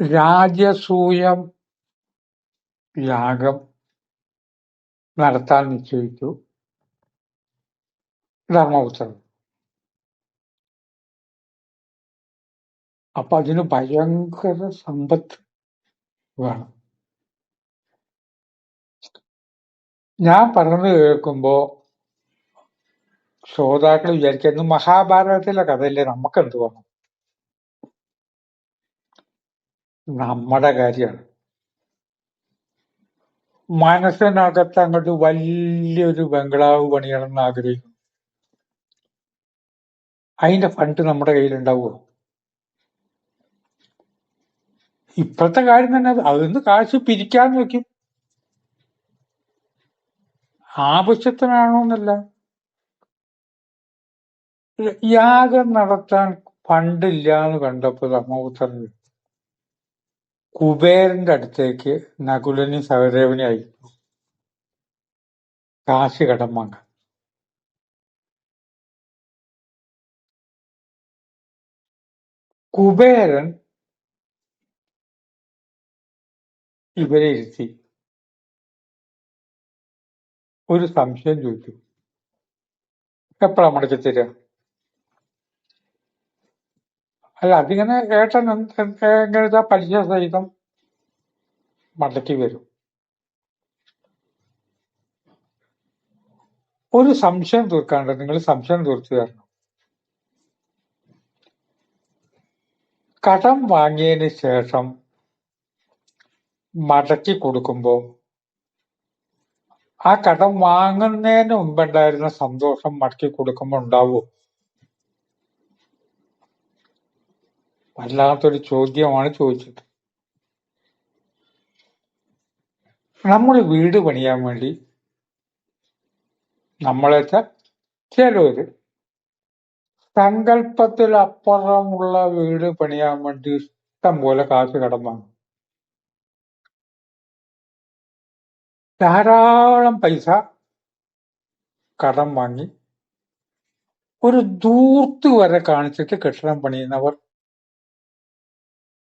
രാജസൂയം യാഗം നടത്താൻ നിശ്ചയിച്ചു. ധർമ്മപുത്രൻ. അപ്പൊ അതിന് ഭയങ്കര സമ്പത്ത് വേണം. ഞാൻ പറഞ്ഞു കേൾക്കുമ്പോ ശ്രോതാക്കൾ വിചാരിക്കുന്നു മഹാഭാരതത്തിലെ കഥയല്ലേ? നമുക്കെന്ത് വേണം? നമ്മുടെ കാര്യമാണ്. മനസ്സിനകത്ത് അങ്ങോട്ട് വലിയൊരു ബംഗ്ലാവ് പണിയണം എന്ന് ആഗ്രഹിക്കുന്നു. അതിന്റെ ഫണ്ട് നമ്മുടെ കയ്യിലുണ്ടാവുമോ? ഇപ്പോഴത്തെ കാര്യം തന്നെ അത്. അതിന്ന് കാശ് പിരിക്കാൻ നോക്കും. ആവശ്യത്തിനാണോ എന്നല്ല യാഗം നടത്താൻ ഫണ്ടില്ല എന്ന് കണ്ടപ്പോൾ ധർമ്മപുത്രൻ കുബേരന്റെ അടുത്തേക്ക് നകുലനും സഹദേവനും അയച്ചു കാശി കടം വാങ്ങാൻ. കുബേരൻ ഇവരെ ഇരുത്തി. ഒരു സംശയം ചോദിച്ചു. എപ്പോഴാണ് മടക്കി തരിക? അല്ല അതിങ്ങനെ ഏട്ടൻ എങ്ങനത്തെ പലിശ സഹിതം മടക്കി വരും. ഒരു സംശയം തീർക്കാണ്ട് നിങ്ങൾ സംശയം തീർത്തു തരണം. കടം വാങ്ങിയതിന് ശേഷം മടക്കി കൊടുക്കുമ്പോൾ ആ കടം വാങ്ങുന്നതിന് മുമ്പുണ്ടായിരുന്ന സന്തോഷം മടക്കി കൊടുക്കുമ്പോൾ ഉണ്ടാവോ വല്ലാത്തൊരു ചോദ്യമാണ് ചോദിച്ചത്. നമ്മൾ വീട് പണിയാൻ വേണ്ടി നമ്മളെ ചിലവര് സങ്കല്പത്തിലപ്പുറമുള്ള വീട് പണിയാൻ വേണ്ടി ഇഷ്ടം പോലെ കാശ് കടം വാങ്ങും ധാരാളം പൈസ കടം വാങ്ങി ഒരു ദൂർത്ത് വരെ കാണിച്ചിട്ട് കെട്ടിടം പണിയുന്നവർ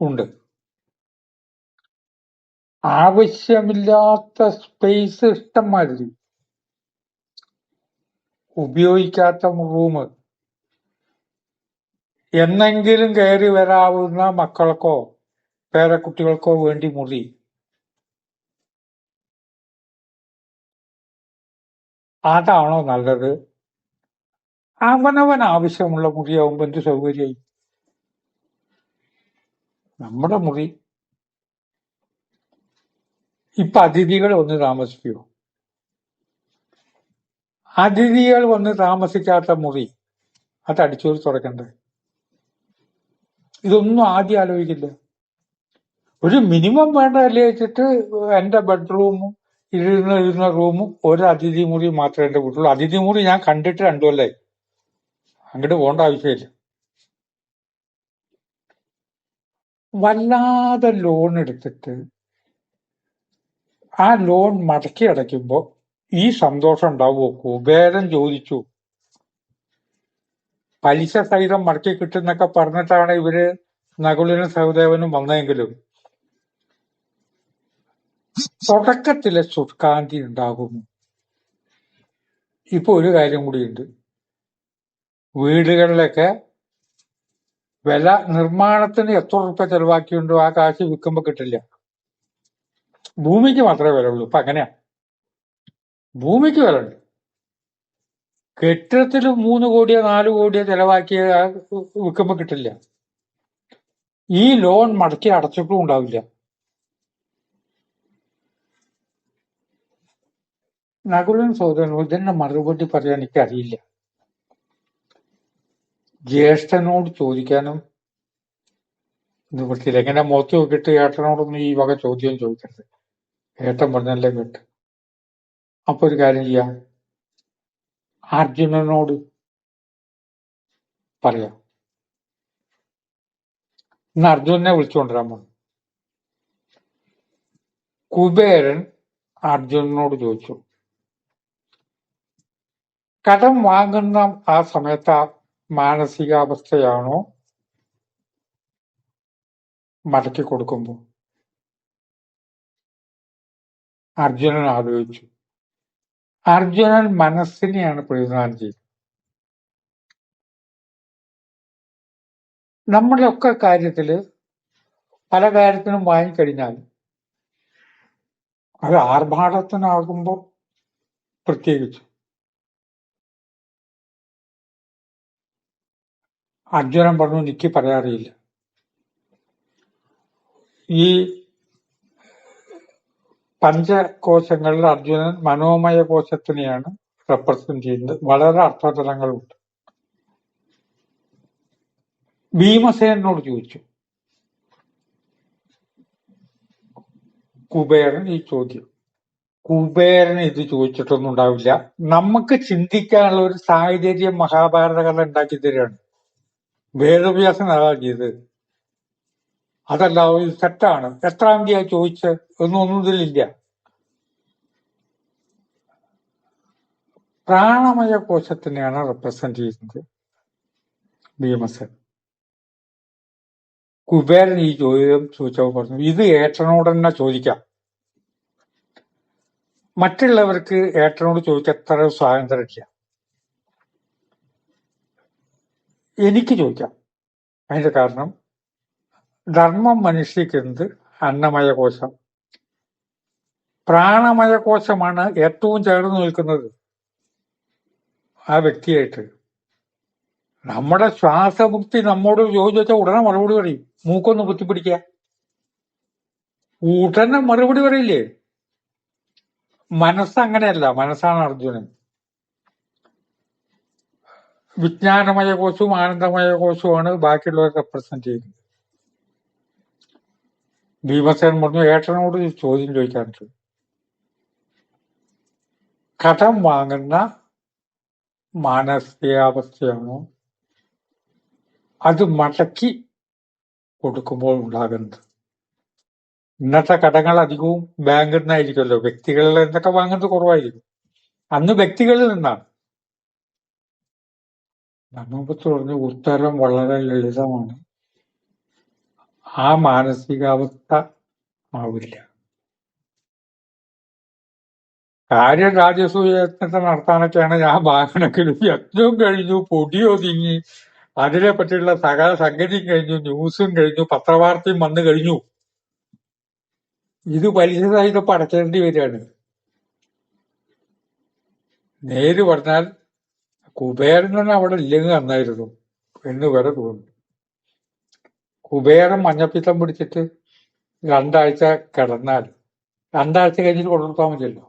ഉണ്ട്. ആവശ്യമില്ലാത്ത സ്പേസ് ഇഷ്ടം മാതിരി ഉപയോഗിക്കാത്ത റൂം എന്നെങ്കിലും കയറി വരാവുന്ന മക്കൾക്കോ പേരക്കുട്ടികൾക്കോ വേണ്ടി മുറി. അതാണോ നല്ലത്? അവനവൻ ആവശ്യമുള്ള മുറിയാവുമ്പോ എന്ത് സൗകര്യമായി? നമ്മുടെ മുറി. ഇപ്പൊ അതിഥികൾ ഒന്ന് താമസിക്കൂ. അതിഥികൾ വന്ന് താമസിക്കാത്ത മുറി. അത് അടിച്ചോറി തുടക്കണ്ടേ? ഇതൊന്നും ആദ്യം ആലോചിക്കില്ല. ഒരു മിനിമം വേണ്ടതല്ലേ വെച്ചിട്ട് എന്റെ ബെഡ്റൂമും ഇരുന്ന ഇരുന്ന റൂമും ഒരു അതിഥി മുറി മാത്രമേ എന്റെ വീട്ടിലുള്ളൂ. അതിഥി മുറി ഞാൻ കണ്ടിട്ട് രണ്ടു കൊല്ലായി അങ്ങോട്ട് പോകേണ്ട ആവശ്യമില്ല. വല്ലാതെ ലോൺ എടുത്തിട്ട് ആ ലോൺ മടക്കി അടയ്ക്കുമ്പോ ഈ സന്തോഷം ഉണ്ടാവുമോ കുബേരൻ ചോദിച്ചു. പലിശ സഹിതം മടക്കി കിട്ടുന്നൊക്കെ പറഞ്ഞിട്ടാണ് ഇവർ നകുലിനും സഹദേവനും വന്നതെങ്കിലും തുടക്കത്തിലെ സുഷ്കാന്തി ഉണ്ടാകുന്നു. ഇപ്പൊ ഒരു കാര്യം കൂടിയുണ്ട്. വീടുകളിലൊക്കെ വില നിർമ്മാണത്തിന് എത്ര ഉറുപ്പ ചെലവാക്കിയുണ്ടോ ആ കാശ് വിൽക്കുമ്പോ കിട്ടില്ല. ഭൂമിക്ക് മാത്രമേ വില ഉള്ളൂ ഇപ്പൊ അങ്ങനെയാ. ഭൂമിക്ക് വില ഉണ്ട് കെട്ടിടത്തിൽ മൂന്ന് കോടിയോ നാല് കോടിയോ ചെലവാക്കിയ വിൽക്കുമ്പോ കിട്ടില്ല. ഈ ലോൺ മടക്കി അടച്ചിട്ടും ഉണ്ടാവില്ല. നകുലൻ സഹോദരൻ ഇതിന്റെ മറുപടി പറയാൻ എനിക്കറിയില്ല. ജ്യേഷ്ഠനോട് ചോദിക്കാനും നിവൃത്തിയില്ല എങ്ങനെ മുഖത്ത് നോക്കിയിട്ട് ഏട്ടനോടൊന്നും ഈ വക ചോദ്യം ചോദിക്കരുത്. ഏട്ടൻ പറഞ്ഞല്ലേ കേട്ട്. അപ്പൊ ഒരു കാര്യം ചെയ്യാം. അർജുനനോട് പറയാം. ഇന്ന് അർജുനനെ വിളിച്ചുകൊണ്ടിരാൻ പറഞ്ഞു കുബേരൻ അർജുനനോട് ചോദിച്ചു. കടം വാങ്ങുന്ന ആ സമയത്ത് മാനസികാവസ്ഥയാണോ മടക്കി കൊടുക്കുമ്പോൾ? അർജുനൻ ആലോചിച്ചു. അർജുനൻ മനസ്സിനെയാണ് പ്രതിദാനം ചെയ്തത്. നമ്മുടെയൊക്കെ കാര്യത്തിൽ പല കാര്യത്തിനും വാങ്ങിക്കഴിഞ്ഞാൽ അത് ആർഭാടത്തിനാകുമ്പോൾ പ്രത്യേകിച്ച്. അർജുനൻ പറഞ്ഞു എനിക്ക് പറയാറിയില്ല ഈ പഞ്ചകോശങ്ങളിൽ അർജുനൻ മനോമയ കോശത്തിനെയാണ് റെപ്രസെന്റ് ചെയ്യുന്നത്. വളരെ അർത്ഥതലങ്ങളുണ്ട്. ഭീമസേനോട് ചോദിച്ചു. കുബേരൻ ഈ ചോദ്യം. കുബേരൻ ഇത് ചോദിച്ചിട്ടൊന്നും ഉണ്ടാവില്ല. നമുക്ക് ചിന്തിക്കാനുള്ള ഒരു സാഹചര്യം മഹാഭാരത കഥ ഉണ്ടാക്കി തരികയാണ്. വേദവ്യാസൻ അതാ ചെയ്തത്. അതല്ല ഇത് തെറ്റാണ്. എത്രാം തീയതി ചോദിച്ച് ഒന്നും ഇതിലില്ല പ്രാണമയ കോശത്തിനെയാണ് റെപ്രസെന്റ് ചെയ്യുന്നത്. ഭീമസൻ. കുബേരൻ ഈ ചോദ്യം ചോദിച്ചപ്പോൾ പറഞ്ഞു ഇത് ഏട്ടനോട് തന്നെ ചോദിക്കാം. മറ്റുള്ളവർക്ക് ഏട്ടനോട് ചോദിച്ച എത്ര സ്വാതന്ത്ര്യമില്ല. എനിക്ക് ചോദിക്കാം. അതിന്റെ കാരണം ധർമ്മം മനുഷ്യക്കുന്നത് അന്നമയ കോശം പ്രാണമയ കോശമാണ് ഏറ്റവും ചേർന്ന് നിൽക്കുന്നത്. ആ വ്യക്തിയായിട്ട്. നമ്മുടെ ശ്വാസമുക്തി നമ്മോട് ചോദിച്ചാൽ ഉടനെ മറുപടി പറയും. മൂക്കൊന്ന് കുത്തിപ്പിടിക്കുക. ഉടനെ മറുപടി പറയില്ലേ? മനസ്സങ്ങനെയല്ല. മനസ്സാണ് അർജുനൻ. വിജ്ഞാനമയ കോശവും ആനന്ദമയ കോശവുമാണ് ബാക്കിയുള്ളവരെ റെപ്രസെന്റ് ചെയ്യുന്നത്. ഭീമസേൻ പറഞ്ഞു ഏട്ടനോട് ചോദ്യം ചോദിക്കാറുണ്ട് കടം വാങ്ങുന്ന മാനസികാവസ്ഥയാണോ? അത് മടക്കി കൊടുക്കുമ്പോൾ ഉണ്ടാകുന്നത്. ഇന്നത്തെ കടങ്ങൾ അധികവും ബാങ്കിൽ നിന്നായിരിക്കുമല്ലോ വ്യക്തികളിൽ നിന്നൊക്കെ വാങ്ങുന്നത് കുറവായിരിക്കും. അന്ന് വ്യക്തികളിൽ നിന്നാണ്. ധർമ്മപുത്ര പറഞ്ഞു ഉത്തരം വളരെ ലളിതമാണ്. ആ മാനസികാവസ്ഥ ആവില്ല. കാര്യം രാജസൂയത്തെ നടത്താനൊക്കെയാണ് ഞാൻ വാഹനത്തിൽ യജ്ഞവും കഴിഞ്ഞു പൊടി ഒതുങ്ങി അതിനെ പറ്റിയുള്ള സകല സംഗതിയും കഴിഞ്ഞു ന്യൂസും കഴിഞ്ഞു പത്രവാർത്തയും വന്നു കഴിഞ്ഞു. ഇത് പലിശ സഹിതം അടയ്ക്കേണ്ടി വരികയാണ്. നേര് പറഞ്ഞാൽ കുബേരൻ തന്നെ അവിടെ ഇല്ലെങ്കിൽ നന്നായിരുന്നു എന്ന് വരെ തോന്നുന്നു. കുബേരൻ മഞ്ഞപ്പിത്തം പിടിച്ചിട്ട് രണ്ടാഴ്ച കിടന്നാൽ രണ്ടാഴ്ച കഴിഞ്ഞിട്ട് കൊണ്ടുകൊടുത്താൽ മതിയല്ലോ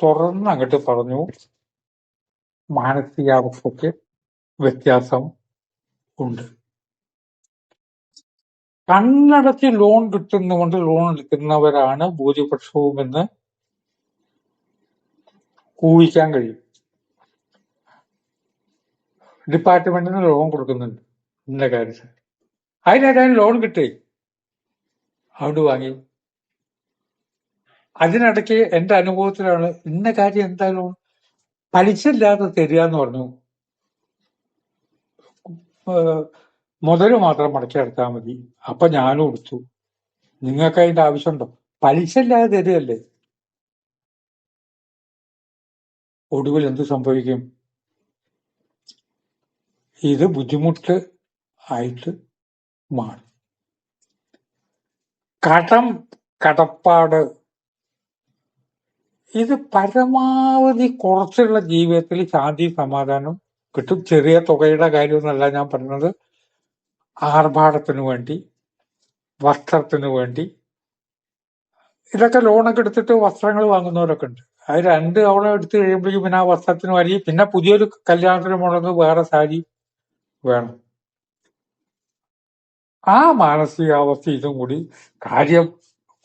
തുറന്ന് അങ്ങോട്ട് പറഞ്ഞു മാനസികാവസ്ഥയ്ക്ക് വ്യത്യാസം ഉണ്ട്. കണ്ണടച്ച് ലോൺ കിട്ടുന്നതുകൊണ്ട് ലോൺ എടുക്കുന്നവരാണ് ഭൂരിപക്ഷവും എന്ന് ഊഹിക്കാൻ കഴിയും. ഡിപ്പാർട്ട്മെന്റിന് ലോൺ കൊടുക്കുന്നുണ്ട്. ഇന്ന കാര്യത്തിൽ അതിനേതായാലും ലോൺ കിട്ടി അതുകൊണ്ട് വാങ്ങി. അതിനിടയ്ക്ക് എന്റെ അനുഭവത്തിലാണ് ഇന്ന കാര്യം എന്താ ലോൺ പലിശ ഇല്ലാതെ തരിക എന്ന് പറഞ്ഞു മുതൽ മാത്രം മടക്കി എടുത്താൽ മതി. അപ്പൊ ഞാനും കൊടുത്തു നിങ്ങൾക്ക് അതിന്റെ ആവശ്യമുണ്ടോ? പലിശ ഇല്ലാതെ തരികയല്ലേ? ഒടുവിൽ എന്ത് സംഭവിക്കും? ഇത് ബുദ്ധിമുട്ട് ആയിട്ട് മാറും. കടം കടപ്പാട്. ഇത് പരമാവധി കുറച്ചുള്ള ജീവിതത്തിൽ ശാന്തി സമാധാനം കിട്ടും. ചെറിയ തുകയുടെ കാര്യമൊന്നല്ല ഞാൻ പറഞ്ഞത്. ആർഭാടത്തിന് വേണ്ടി വസ്ത്രത്തിന് വേണ്ടി. ഇതൊക്കെ ലോണൊക്കെ എടുത്തിട്ട് വസ്ത്രങ്ങൾ വാങ്ങുന്നവരൊക്കെ ഉണ്ട്. അത് രണ്ട് തവണ എടുത്തു കഴിയുമ്പോഴേക്കും പിന്നെ ആ വസ്ത്രത്തിന് വരി പിന്നെ പുതിയൊരു കല്യാണത്തിന് മുടങ്ങ് വേറെ സാരി വേണം. ആ മാനസികാവസ്ഥ ഇതും കൂടി. കാര്യം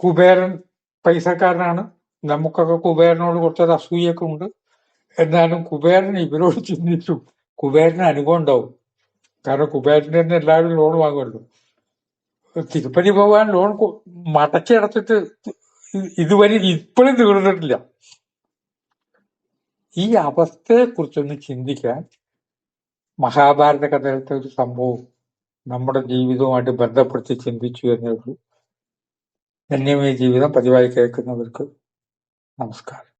കുബേരൻ പൈസക്കാരനാണ്. നമുക്കൊക്കെ കുബേരനോട് കുറച്ചൊരു അസൂയൊക്കെ ഉണ്ട്. എന്നാലും കുബേരൻ ഇവരോട് ചിന്തിച്ചു കുബേരന് അനുഭവം ഉണ്ടാവും. കാരണം കുബേരന്റെ തന്നെ എല്ലാവരും ലോൺ വാങ്ങുമല്ലോ. തിരുപ്പതി പോകാൻ ലോൺ മടക്കി അടച്ചിട്ട് ഇതുവരെ ഇപ്പോഴും തീർന്നിട്ടില്ല. ഈ അവസ്ഥയെ കുറിച്ചൊന്ന് ചിന്തിക്കാൻ മഹാഭാരത കഥയിലത്തെ ഒരു സംഭവം നമ്മുടെ ജീവിതവുമായിട്ട് ബന്ധപ്പെടുത്തി ചിന്തിച്ചു എന്നേ ഉള്ളൂ. ധന്യമേ ജീവിതം പതിവായി കേൾക്കുന്നവർക്ക് നമസ്കാരം.